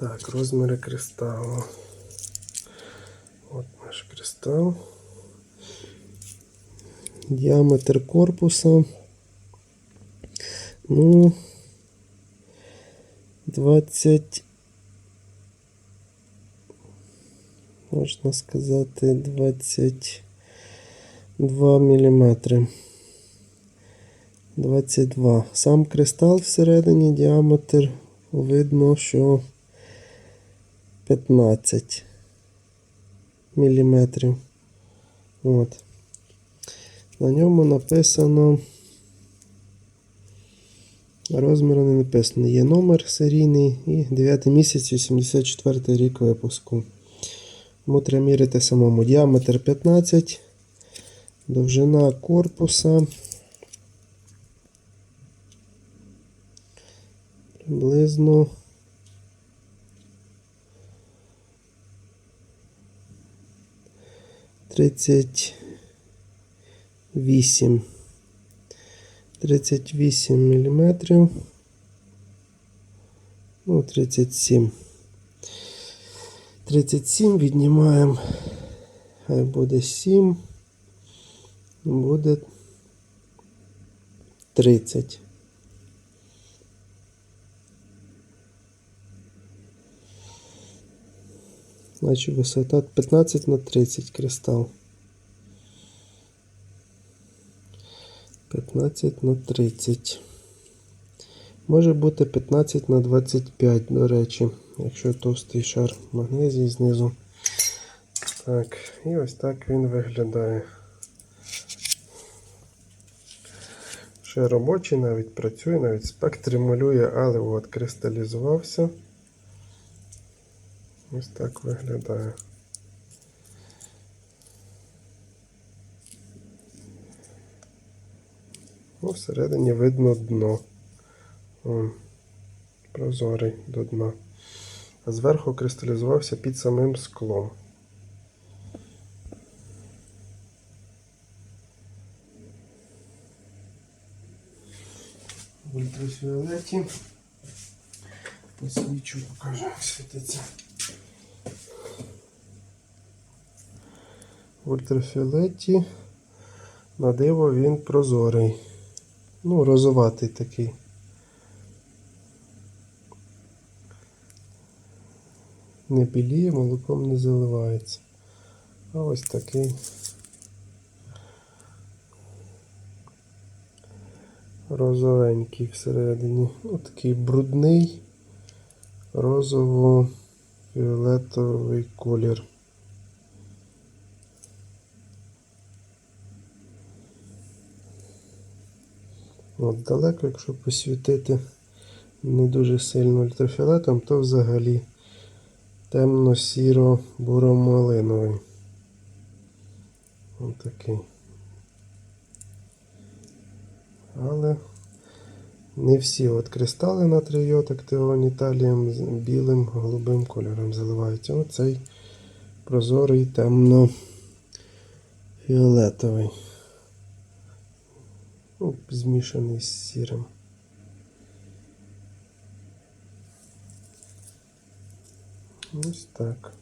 Так, розміри кристалу. От наш кристал. Діаметр корпуса. Ну, 20, можна сказати, 22 міліметри. 22. Сам кристал всередині діаметр видно, що 15 міліметрів. От. На ньому написано. Розміру не написано. Є номер серійний і 9 місяць 84 рік випуску. Тому треба міряти самому. Діаметр 15, довжина корпуса. Приблизно. Тридцять вісім. 38 міліметрів. Ну, 37. 37 віднімаємо. Хай буде 7. Буде 30. Значить висота 15 на 30 кристал. 15 на 30. Може бути 15 на 25, до речі, якщо товстий шар магнезії знизу. Так, і ось так він виглядає. Ще робочий, навіть працює, навіть спектр малює, але от кристалізувався. Ось так виглядає. Ну, всередині видно дно. Вон, прозорий до дна. А зверху кристалізувався під самим склом. В ультрафіолеті. Посвічу, покажу, як світиться. В ультрафіолеті на диво він прозорий. Ну, розоватий такий. Не біліє, молоком не заливається. А ось такий. Розовенький всередині. Ну, такий брудний, розово-фіолетовий колір. От далеко, якщо посвітити не дуже сильно ультрафіолетом, то взагалі темно-сіро-буро-малиновий. Ось такий. Але не всі от кристали натрійот активовані італієм з білим голубим кольором заливаються. Оцей прозорий темно-фіолетовий. Ну, змішаний з сірим. Ось так.